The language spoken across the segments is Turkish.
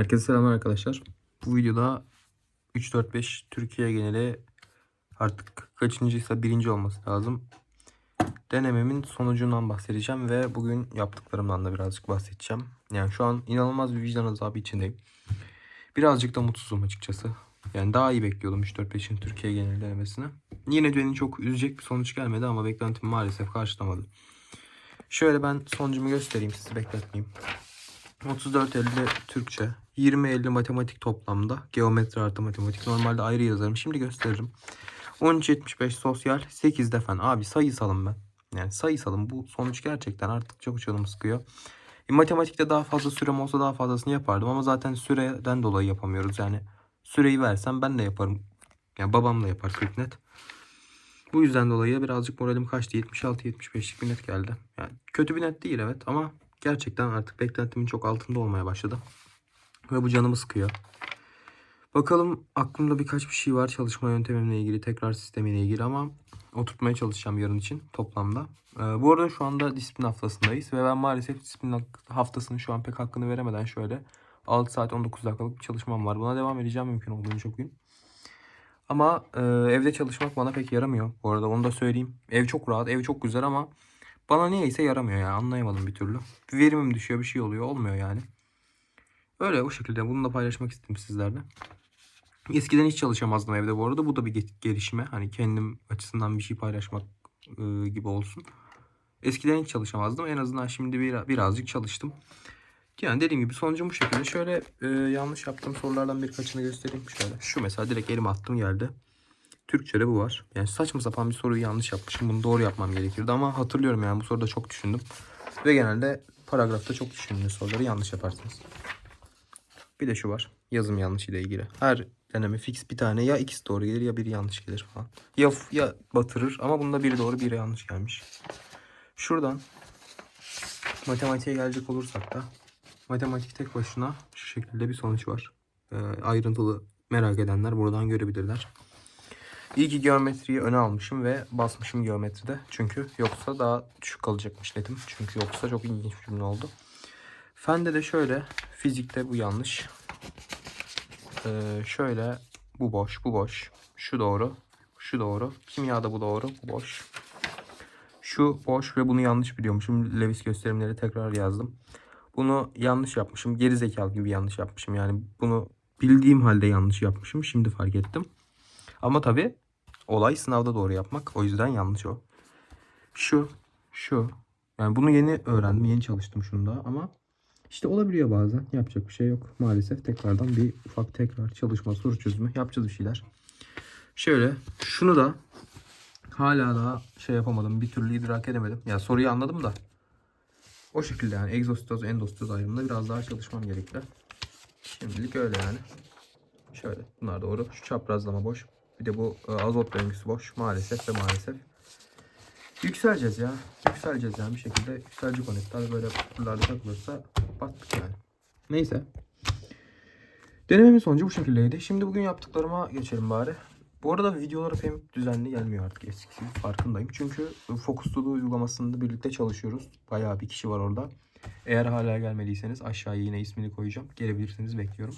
Herkese selamlar arkadaşlar. Bu videoda 3-4-5 Türkiye geneli artık kaçıncıysa birinci olması lazım. Denememin sonucundan bahsedeceğim ve bugün yaptıklarımdan da birazcık bahsedeceğim. Yani şu an inanılmaz bir vicdan azabı içindeyim. Birazcık da mutsuzum açıkçası. Yani daha iyi bekliyordum 3-4-5'in Türkiye geneli denemesini. Yine beni çok üzecek bir sonuç gelmedi ama beklentimi maalesef karşılamadı. Şöyle ben sonucumu göstereyim sizi bekletmeyeyim. 34-50 Türkçe, 20-50 matematik toplamda, geometri artı matematik. Normalde ayrı yazarım. Şimdi gösteririm. 13-75 sosyal, 8 de fen. Abi sayısalım ben. Yani sayısalım. Bu sonuç gerçekten artık çok canımı sıkıyor. E, matematikte daha fazla sürem olsa daha fazlasını yapardım ama zaten süreden dolayı yapamıyoruz. Yani süreyi versem ben de yaparım. Yani babam da yapar 40 net. Bu yüzden dolayı birazcık moralim kaçtı. 76-75'lik bir net geldi. Yani kötü bir net değil evet ama gerçekten artık beklentimin çok altında olmaya başladı. Ve bu canımı sıkıyor. Bakalım aklımda birkaç bir şey var çalışma yöntemimle ilgili, tekrar sistemiyle ilgili ama oturtmaya çalışacağım yarın için toplamda. Ee, bu arada şu anda disiplin haftasındayız ve ben maalesef disiplin haftasının şu an pek hakkını veremeden şöyle 6 saat 19 dakikalık bir çalışmam var. Buna devam edeceğim mümkün olduğunca bugün. Ama e, evde çalışmak bana pek yaramıyor. Bu arada onu da söyleyeyim. Ev çok rahat, ev çok güzel ama bana niyeyse yaramıyor ya. Anlayamadım bir türlü. Verimim düşüyor, bir şey oluyor. Olmuyor yani. Öyle o şekilde. Bunu da paylaşmak istedim sizlerle. Eskiden hiç çalışamazdım evde bu arada. Bu da bir ge- gelişme. Hani kendim açısından bir şey paylaşmak e, gibi olsun. Eskiden hiç çalışamazdım. En azından şimdi bir, birazcık çalıştım. Yani dediğim gibi sonucum bu şekilde. Şöyle e, yanlış yaptığım sorulardan birkaçını göstereyim. Şöyle. Şu mesela direkt elime attım geldi. Türkçe'de bu var. Yani saçma sapan bir soruyu yanlış yapmışım. Bunu doğru yapmam gerekirdi ama hatırlıyorum yani bu soruda çok düşündüm. Ve genelde paragrafta çok düşündüğünüz soruları yanlış yaparsınız. Bir de şu var. Yazım yanlış ile ilgili. Her deneme fix bir tane ya ikisi doğru gelir ya biri yanlış gelir falan. Ya, ya batırır ama bunda biri doğru biri yanlış gelmiş. Şuradan matematiğe gelecek olursak da matematik tek başına şu şekilde bir sonuç var. Ee, ayrıntılı merak edenler buradan görebilirler. İyi ki geometriyi öne almışım ve basmışım geometride. Çünkü yoksa daha düşük kalacakmış netim. Çünkü yoksa çok ilginç bir cümle oldu. Fende de şöyle. Fizikte bu yanlış. Ee, şöyle bu boş, bu boş. Şu doğru, şu doğru. Kimyada bu doğru, bu boş. Şu boş ve bunu yanlış biliyormuşum. Lewis gösterimleri tekrar yazdım. Bunu yanlış yapmışım. Geri zekalı gibi yanlış yapmışım. Yani bunu bildiğim halde yanlış yapmışım. Şimdi fark ettim. Ama tabii olay sınavda doğru yapmak. O yüzden yanlış o. Şu, şu. Yani bunu yeni öğrendim. Yeni çalıştım şunda ama işte olabiliyor bazen. Yapacak bir şey yok. Maalesef tekrardan bir ufak tekrar çalışma, soru çözümü yapacağız bir şeyler. Şöyle şunu da hala daha şey yapamadım. Bir türlü idrak edemedim. Ya soruyu anladım da. O şekilde yani egzostoz, endostoz ayrımında biraz daha çalışmam gerekli. Şimdilik öyle yani. Şöyle bunlar doğru. Şu çaprazlama boş. Bir de bu e, azot döngüsü boş. Maalesef ve maalesef. Yükseleceğiz ya. Yükseleceğiz yani bir şekilde. Yükselecek o netler böyle buralarda takılırsa battık yani. Neyse. Denememin sonucu bu şekildeydi. Şimdi bugün yaptıklarıma geçelim bari. Bu arada videoları pek düzenli gelmiyor artık eskisi farkındayım. Çünkü Focus uygulamasında birlikte çalışıyoruz. Bayağı bir kişi var orada. Eğer hala gelmediyseniz aşağıya yine ismini koyacağım. Gelebilirsiniz bekliyorum.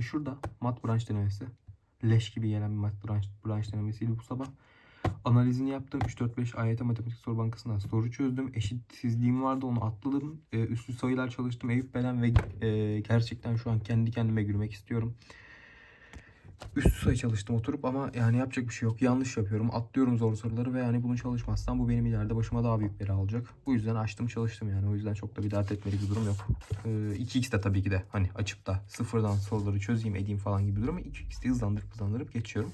Şurada mat branş denemesi. Leş gibi gelen bir mat branş, branş denemesiydi bu sabah. Analizini yaptım. 3-4-5 AYT matematik soru bankasından soru çözdüm. Eşitsizliğim vardı onu atladım. Ee, üstü sayılar çalıştım. Eyüp Belen ve e, gerçekten şu an kendi kendime gülmek istiyorum. Üstü sayı çalıştım oturup ama yani yapacak bir şey yok. Yanlış yapıyorum. Atlıyorum zor soruları ve yani bunu çalışmazsam bu benim ileride başıma daha büyük bela alacak. Bu yüzden açtım çalıştım yani. O yüzden çok da bir dert etmelik bir durum yok. Ee, 2x de tabii ki de hani açıp da sıfırdan soruları çözeyim edeyim falan gibi bir durum. 2x'de hızlandırıp hızlandırıp geçiyorum.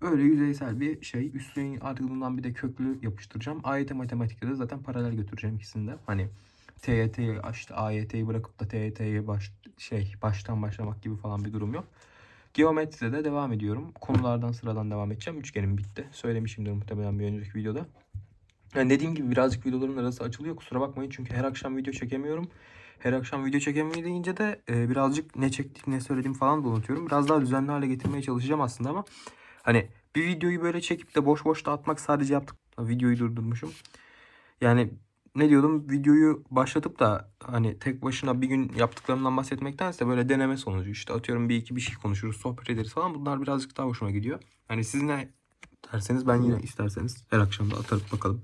Öyle yüzeysel bir şey. Artık bundan bir de köklü yapıştıracağım. AYT matematikte de zaten paralel götüreceğim ikisini de. Hani TYT'yi işte AYT'yi bırakıp da TYT'ye baş, şey baştan başlamak gibi falan bir durum yok. Geometride de devam ediyorum. Konulardan sıradan devam edeceğim. Üçgenim bitti. Söylemişimdir muhtemelen bir önceki videoda. Yani dediğim gibi birazcık videoların arası açılıyor. Kusura bakmayın çünkü her akşam video çekemiyorum. Her akşam video çekemeyince de e, birazcık ne çektik ne söyledim falan da unutuyorum. Biraz daha düzenli hale getirmeye çalışacağım aslında ama hani bir videoyu böyle çekip de boş boş da atmak sadece yaptık. Videoyu durdurmuşum. Yani ne diyordum videoyu başlatıp da hani tek başına bir gün yaptıklarımdan bahsetmektense böyle deneme sonucu işte atıyorum bir iki bir şey konuşuruz sohbet ederiz falan bunlar birazcık daha hoşuma gidiyor. Hani siz ne derseniz ben yine isterseniz her akşam da atarız bakalım.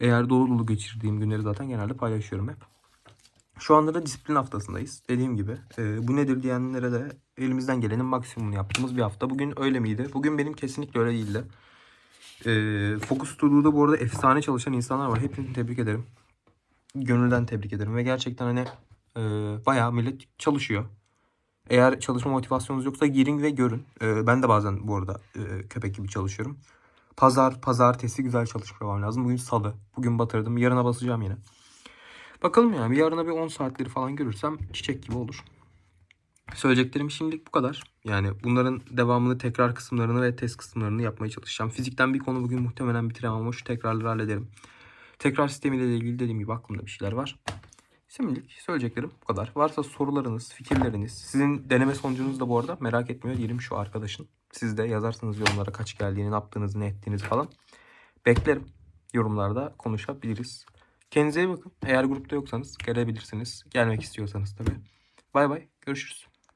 Eğer dolu dolu geçirdiğim günleri zaten genelde paylaşıyorum hep. Şu anda da disiplin haftasındayız. Dediğim gibi e, bu nedir diyenlere de elimizden gelenin maksimumunu yaptığımız bir hafta. Bugün öyle miydi? Bugün benim kesinlikle öyle değildi. E, Focus Todo'da bu arada efsane çalışan insanlar var. Hepinizi tebrik ederim. Gönülden tebrik ederim. Ve gerçekten hani e, bayağı millet çalışıyor. Eğer çalışma motivasyonunuz yoksa girin ve görün. E, ben de bazen bu arada e, köpek gibi çalışıyorum. Pazar, pazartesi güzel çalışmam lazım. Bugün salı. Bugün batırdım. Yarına basacağım yine. Bakalım yani. Yarına bir 10 saatleri falan görürsem çiçek gibi olur. Söyleyeceklerim şimdilik bu kadar. Yani bunların devamını tekrar kısımlarını ve test kısımlarını yapmaya çalışacağım. Fizikten bir konu bugün muhtemelen bitiremem ama şu tekrarları hallederim. Tekrar sistemiyle ilgili dediğim gibi aklımda bir şeyler var. Şimdilik söyleyeceklerim bu kadar. Varsa sorularınız, fikirleriniz, sizin deneme sonucunuz da bu arada merak etmiyor diyelim şu arkadaşın. Siz de yazarsınız yorumlara kaç geldiğini, ne yaptığınızı, ne ettiğinizi falan. Beklerim. Yorumlarda konuşabiliriz. Kendinize iyi bakın. Eğer grupta yoksanız gelebilirsiniz. Gelmek istiyorsanız tabii. Bay bay. Görüşürüz.